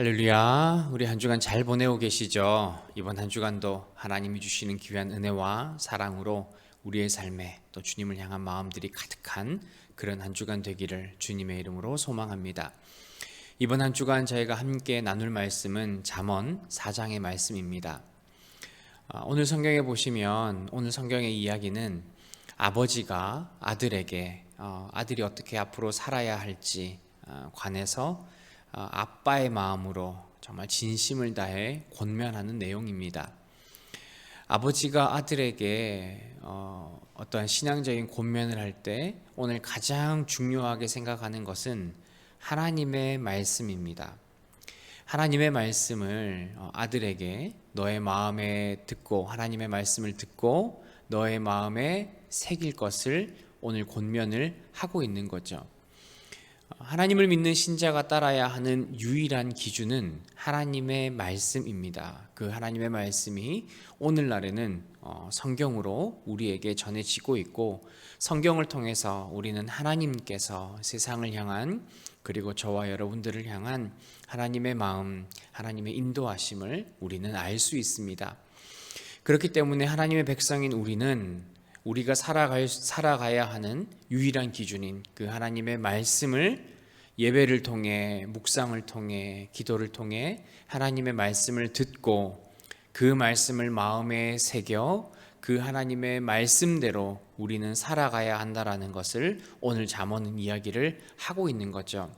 할렐루야. 우리 한 주간 잘 보내고 계시죠? 이번 한 주간도 하나님이 주시는 귀한 은혜와 사랑으로 우리의 삶에 또 주님을 향한 마음들이 가득한 그런 한 주간 되기를 주님의 이름으로 소망합니다. 이번 한 주간 저희가 함께 나눌 말씀은 잠언 4장의 말씀입니다. 아, 오늘 성경에 보시면 오늘 성경의 이야기는 아버지가 아들에게 어, 아들이 어떻게 앞으로 살아야 할지 어, 관해서 어, 아빠의 마음으로 정말 진심을 다해 권면하는 내용입니다. 아버지가 아들에게 어, 어떠한 신앙적인 권면을 할 때 오늘 가장 중요하게 생각하는 것은 하나님의 말씀입니다. 하나님의 말씀을 어, 아들에게 너의 마음에 듣고 하나님의 말씀을 듣고 너의 마음에 새길 것을 오늘 권면을 하고 있는 거죠. 하나님을 믿는 신자가 따라야 하는 유일한 기준은 하나님의 말씀입니다. 그 하나님의 말씀이 오늘날에는 어, 성경으로 우리에게 전해지고 있고 성경을 통해서 우리는 하나님께서 세상을 향한 그리고 저와 여러분들을 향한 하나님의 마음, 하나님의 인도하심을 우리는 알 수 있습니다. 그렇기 때문에 하나님의 백성인 우리는 우리가 살아갈, 살아가야 하는 유일한 기준인 그 하나님의 말씀을 예배를 통해 묵상을 통해 기도를 통해 하나님의 말씀을 듣고 그 말씀을 마음에 새겨 그 하나님의 말씀대로 우리는 살아가야 한다라는 것을 오늘 잠언은 이야기를 하고 있는 거죠.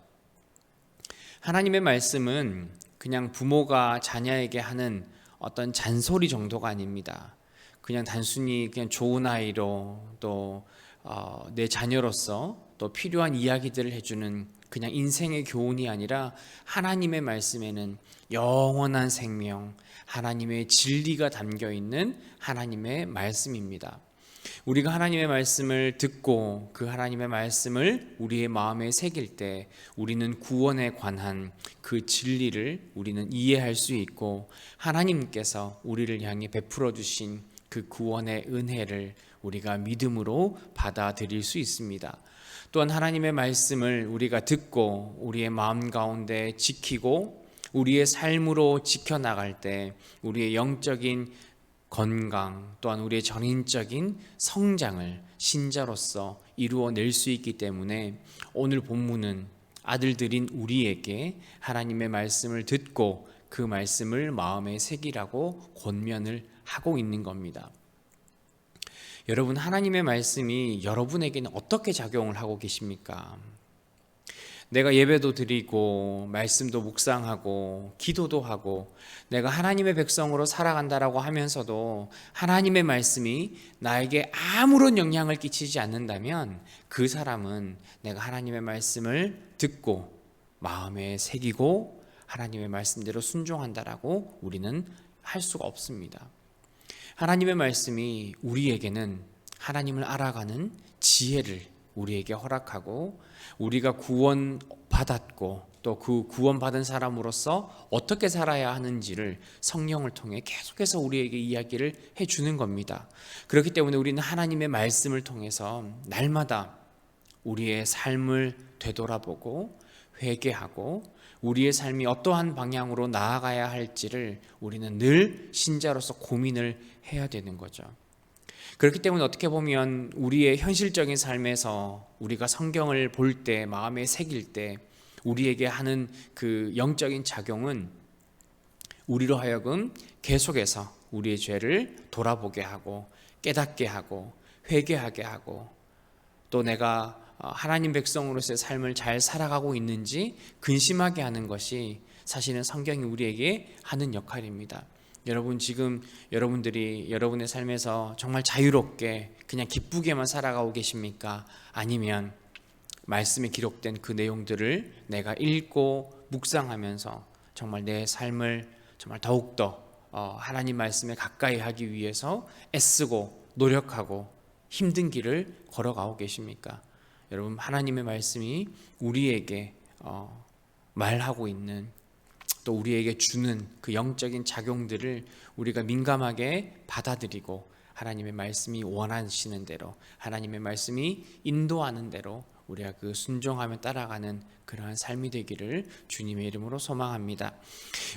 하나님의 말씀은 그냥 부모가 자녀에게 하는 어떤 잔소리 정도가 아닙니다. 그냥 단순히 그냥 좋은 아이로 또내 어, 자녀로서 또 필요한 이야기들을 해주는 그냥 인생의 교훈이 아니라 하나님의 말씀에는 영원한 생명, 하나님의 진리가 담겨 있는 하나님의 말씀입니다. 우리가 하나님의 말씀을 듣고 그 하나님의 말씀을 우리의 마음에 새길 때 우리는 구원에 관한 그 진리를 우리는 이해할 수 있고 하나님께서 우리를 향해 베풀어 주신 그 구원의 은혜를 우리가 믿음으로 받아들일 수 있습니다. 또한 하나님의 말씀을 우리가 듣고 우리의 마음 가운데 지키고 우리의 삶으로 지켜나갈 때 우리의 영적인 건강 또한 우리의 전인적인 성장을 신자로서 이루어낼 수 있기 때문에 오늘 본문은 아들들인 우리에게 하나님의 말씀을 듣고 그 말씀을 마음에 새기라고 권면을 하고 있는 겁니다. 여러분, 하나님의 말씀이 여러분에게는 어떻게 작용을 하고 계십니까? 내가 예배도 드리고, 말씀도 묵상하고, 기도도 하고, 내가 하나님의 백성으로 살아간다라고 하면서도 하나님의 말씀이 나에게 아무런 영향을 끼치지 않는다면 그 사람은 내가 하나님의 말씀을 듣고, 마음에 새기고, 하나님의 말씀대로 순종한다라고 우리는 할 수가 없습니다. 하나님의 말씀이 우리에게는 하나님을 알아가는 지혜를 우리에게 허락하고 우리가 구원 받았고 또 그 구원 받은 사람으로서 어떻게 살아야 하는지를 성령을 통해 계속해서 우리에게 이야기를 해 주는 겁니다. 그렇기 때문에 우리는 하나님의 말씀을 통해서 날마다 우리의 삶을 되돌아보고 회개하고 우리의 삶이 어떠한 방향으로 나아가야 할지를 우리는 늘 신자로서 고민을 해야 되는 거죠. 그렇기 때문에 어떻게 보면 우리의 현실적인 삶에서 우리가 성경을 볼 때, 마음에 새길 때, 우리에게 하는 그 영적인 작용은 우리로 하여금 계속해서 우리의 죄를 돌아보게 하고 깨닫게 하고 회개하게 하고 또 내가 어, 하나님 백성으로서의 삶을 잘 살아가고 있는지 근심하게 하는 것이 사실은 성경이 우리에게 하는 역할입니다. 여러분 지금 여러분들이 여러분의 삶에서 정말 자유롭게 그냥 기쁘게만 살아가고 계십니까? 아니면 말씀에 기록된 그 내용들을 내가 읽고 묵상하면서 정말 내 삶을 정말 더욱더 어, 하나님 말씀에 가까이 하기 위해서 애쓰고 노력하고 힘든 길을 걸어가고 계십니까? 여러분 하나님의 말씀이 우리에게 어, 말하고 있는 또 우리에게 주는 그 영적인 작용들을 우리가 민감하게 받아들이고 하나님의 말씀이 원하시는 대로 하나님의 말씀이 인도하는 대로 우리가 그 순종하며 따라가는 그러한 삶이 되기를 주님의 이름으로 소망합니다.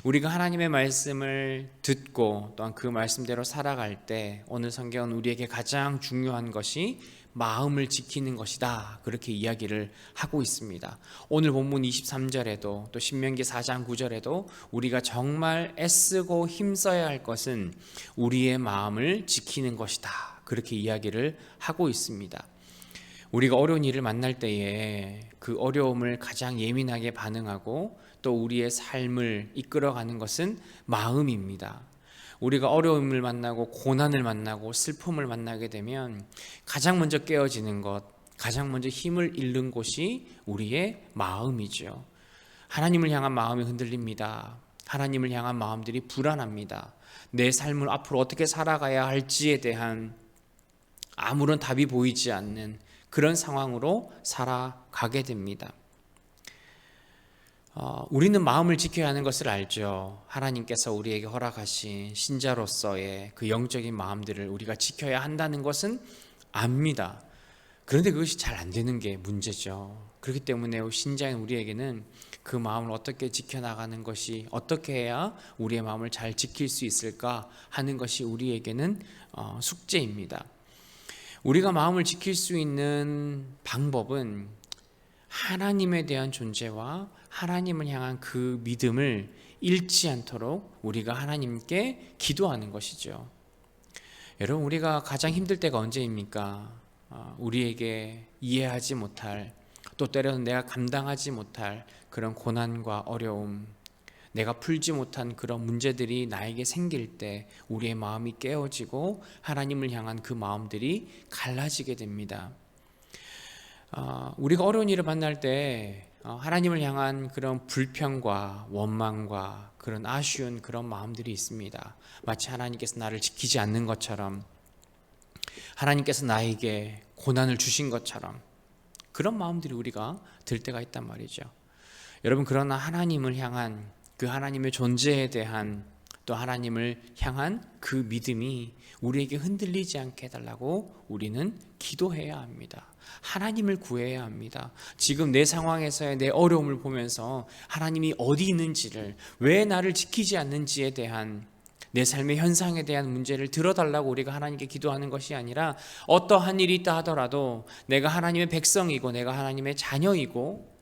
우리가 하나님의 말씀을 듣고 또한 그 말씀대로 살아갈 때 오늘 성경은 우리에게 가장 중요한 것이 마음을 지키는 것이다. 그렇게 이야기를 하고 있습니다. 오늘 본문 23절에도 또 신명기 4장 9절에도 우리가 정말 애쓰고 힘써야 할 것은 우리의 마음을 지키는 것이다. 그렇게 이야기를 하고 있습니다. 우리가 어려운 일을 만날 때에 그 어려움을 가장 예민하게 반응하고 또 우리의 삶을 이끌어가는 것은 마음입니다. 우리가 어려움을 만나고 고난을 만나고 슬픔을 만나게 되면 가장 먼저 깨어지는 것, 가장 먼저 힘을 잃는 곳이 우리의 마음이죠. 하나님을 향한 마음이 흔들립니다. 하나님을 향한 마음들이 불안합니다. 내 삶을 앞으로 어떻게 살아가야 할지에 대한 아무런 답이 보이지 않는 그런 상황으로 살아가게 됩니다. 어, 우리는 마음을 지켜야 하는 것을 알죠. 하나님께서 우리에게 허락하신 신자로서의 그 영적인 마음들을 우리가 지켜야 한다는 것은 압니다. 그런데 그것이 잘 안 되는 게 문제죠. 그렇기 때문에 신자인 우리에게는 그 마음을 어떻게 지켜나가는 것이 어떻게 해야 우리의 마음을 잘 지킬 수 있을까 하는 것이 우리에게는 어, 숙제입니다. 우리가 마음을 지킬 수 있는 방법은 하나님에 대한 존재와 하나님을 향한 그 믿음을 잃지 않도록 우리가 하나님께 기도하는 것이죠. 여러분, 우리가 가장 힘들 때가 언제입니까? 어, 우리에게 이해하지 못할, 또 때로는 내가 감당하지 못할 그런 고난과 어려움, 내가 풀지 못한 그런 문제들이 나에게 생길 때 우리의 마음이 깨어지고 하나님을 향한 그 마음들이 갈라지게 됩니다. 어, 우리가 어려운 일을 만날 때 어, 하나님을 향한 그런 불평과 원망과 그런 아쉬운 그런 마음들이 있습니다. 마치 하나님께서 나를 지키지 않는 것처럼 하나님께서 나에게 고난을 주신 것처럼 그런 마음들이 우리가 들 때가 있단 말이죠. 여러분 그러나 하나님을 향한 그 하나님의 존재에 대한 또 하나님을 향한 그 믿음이 우리에게 흔들리지 않게 해달라고 우리는 기도해야 합니다. 하나님을 구해야 합니다. 지금 내 상황에서의 내 어려움을 보면서 하나님이 어디 있는지를 왜 나를 지키지 않는지에 대한 내 삶의 현상에 대한 문제를 들어달라고 우리가 하나님께 기도하는 것이 아니라 어떠한 일이 있다 하더라도 내가 하나님의 백성이고 내가 하나님의 자녀이고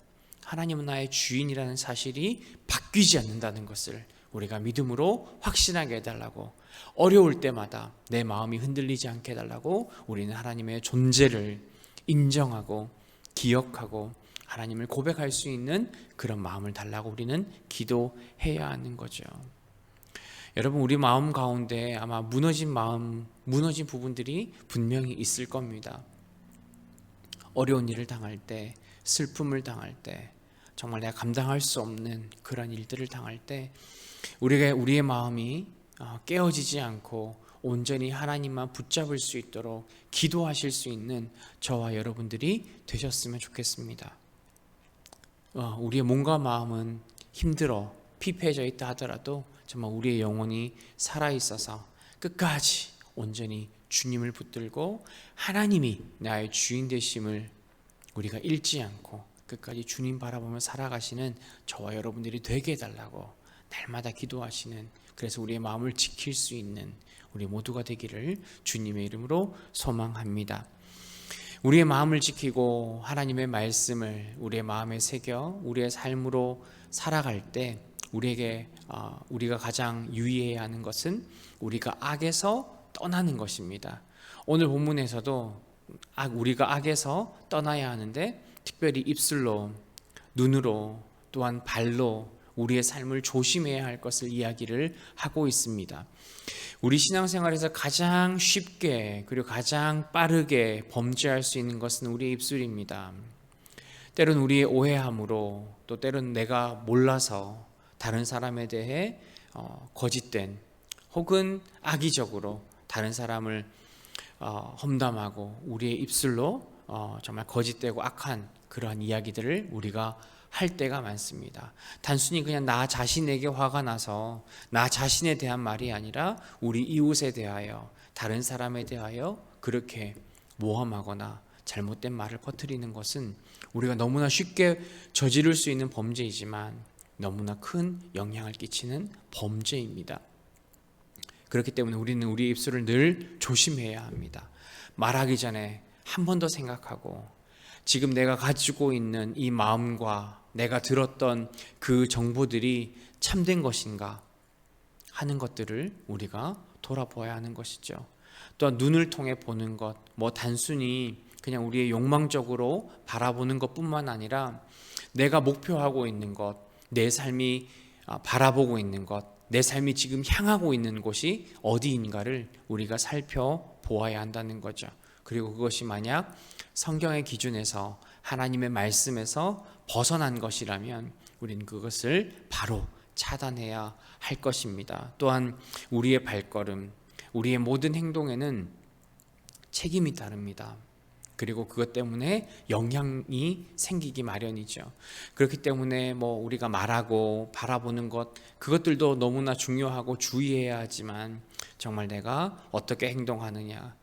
하나님은 나의 주인이라는 사실이 바뀌지 않는다는 것을 우리가 믿음으로 확신하게 해달라고 어려울 때마다 내 마음이 흔들리지 않게 해달라고 우리는 하나님의 존재를 인정하고 기억하고 하나님을 고백할 수 있는 그런 마음을 달라고 우리는 기도해야 하는 거죠. 여러분 우리 마음 가운데 아마 무너진 마음, 무너진 부분들이 분명히 있을 겁니다. 어려운 일을 당할 때, 슬픔을 당할 때, 정말 내가 감당할 수 없는 그런 일들을 당할 때 우리가 우리의 마음이 어, 깨어지지 않고 온전히 하나님만 붙잡을 수 있도록 기도하실 수 있는 저와 여러분들이 되셨으면 좋겠습니다. 어, 우리의 몸과 마음은 힘들어 피폐해져 있다 하더라도 정말 우리의 영혼이 살아 있어서 끝까지 온전히 주님을 붙들고 하나님이 나의 주인 되심을 우리가 잃지 않고 끝까지 주님 바라보며 살아가시는 저와 여러분들이 되게 해달라고 날마다 기도하시는 그래서 우리의 마음을 지킬 수 있는 우리 모두가 되기를 주님의 이름으로 소망합니다. 우리의 마음을 지키고 하나님의 말씀을 우리의 마음에 새겨 우리의 삶으로 살아갈 때 우리에게 어, 우리가 가장 유의해야 하는 것은 우리가 악에서 떠나는 것입니다. 오늘 본문에서도 우리가 악에서 떠나야 하는데 특별히 입술로, 눈으로, 또한 발로 우리의 삶을 조심해야 할 것을 이야기를 하고 있습니다. 우리 신앙생활에서 가장 쉽게 그리고 가장 빠르게 범죄할 수 있는 것은 우리의 입술입니다. 때론 우리의 오해함으로 또 때론 내가 몰라서 다른 사람에 대해 어, 거짓된 혹은 악의적으로 다른 사람을 어, 험담하고 우리의 입술로 어, 정말 거짓되고 악한 그러한 이야기들을 우리가 할 때가 많습니다. 단순히 그냥 나 자신에게 화가 나서 나 자신에 대한 말이 아니라 우리 이웃에 대하여 다른 사람에 대하여 그렇게 모함하거나 잘못된 말을 퍼뜨리는 것은 우리가 너무나 쉽게 저지를 수 있는 범죄이지만 너무나 큰 영향을 끼치는 범죄입니다. 그렇기 때문에 우리는 우리 입술을 늘 조심해야 합니다. 말하기 전에 한 번 더 생각하고 지금 내가 가지고 있는 이 마음과 내가 들었던 그 정보들이 참된 것인가 하는 것들을 우리가 돌아보아야 하는 것이죠. 또한 눈을 통해 보는 것, 뭐 단순히 그냥 우리의 욕망적으로 바라보는 것뿐만 아니라 내가 목표하고 있는 것, 내 삶이 아, 바라보고 있는 것, 내 삶이 지금 향하고 있는 곳이 어디인가를 우리가 살펴보아야 한다는 거죠. 그리고 그것이 만약 성경의 기준에서 하나님의 말씀에서 벗어난 것이라면 우리는 그것을 바로 차단해야 할 것입니다. 또한 우리의 발걸음, 우리의 모든 행동에는 책임이 따릅니다. 그리고 그것 때문에 영향이 생기기 마련이죠. 그렇기 때문에 뭐 우리가 말하고 바라보는 것 그것들도 너무나 중요하고 주의해야 하지만 정말 내가 어떻게 행동하느냐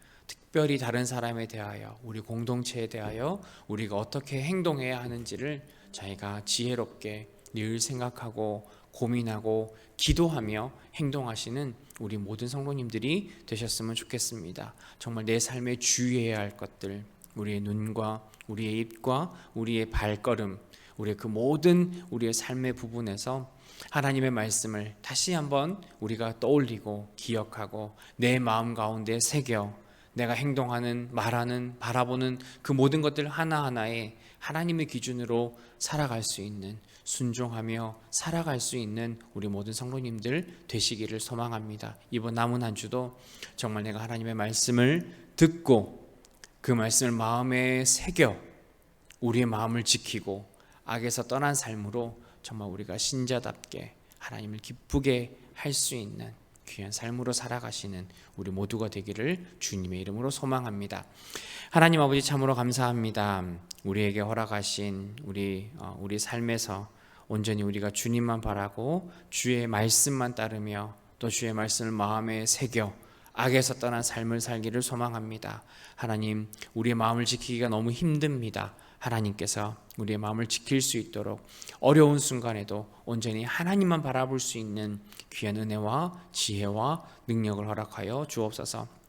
특별히 다른 사람에 대하여 우리 공동체에 대하여 우리가 어떻게 행동해야 하는지를 저희가 지혜롭게 늘 생각하고 고민하고 기도하며 행동하시는 우리 모든 성도님들이 되셨으면 좋겠습니다. 정말 내 삶에 주의해야 할 것들, 우리의 눈과 우리의 입과 우리의 발걸음, 우리의 그 모든 우리의 삶의 부분에서 하나님의 말씀을 다시 한번 우리가 떠올리고 기억하고 내 마음 가운데 새겨 내가 행동하는, 말하는, 바라보는 그 모든 것들 하나하나에 하나님의 기준으로 살아갈 수 있는 순종하며 살아갈 수 있는 우리 모든 성도님들 되시기를 소망합니다. 이번 남은 한 주도 정말 내가 하나님의 말씀을 듣고 그 말씀을 마음에 새겨 우리의 마음을 지키고 악에서 떠난 삶으로 정말 우리가 신자답게 하나님을 기쁘게 할 수 있는 귀한 삶으로 살아가시는 우리 모두가 되기를 주님의 이름으로 소망합니다. 하나님 아버지 참으로 감사합니다. 우리에게 허락하신 우리 어, 우리 삶에서 온전히 우리가 주님만 바라고 주의 말씀만 따르며 또 주의 말씀을 마음에 새겨 악에서 떠난 삶을 살기를 소망합니다. 하나님, 우리의 마음을 지키기가 너무 힘듭니다. 하나님께서 우리의 마음을 지킬 수 있도록 어려운 순간에도 온전히 하나님만 바라볼 수 있는 귀한 은혜와 지혜와 능력을 허락하여 주옵소서.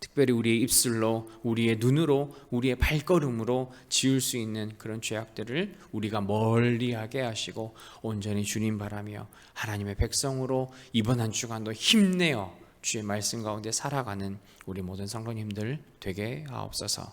특별히 우리의 입술로, 우리의 눈으로, 우리의 발걸음으로 지울 수 있는 그런 죄악들을 우리가 멀리하게 하시고 온전히 주님 바라며 하나님의 백성으로 이번 한 주간도 힘내어 주의 말씀 가운데 살아가는 우리 모든 성도님들 되게 하옵소서.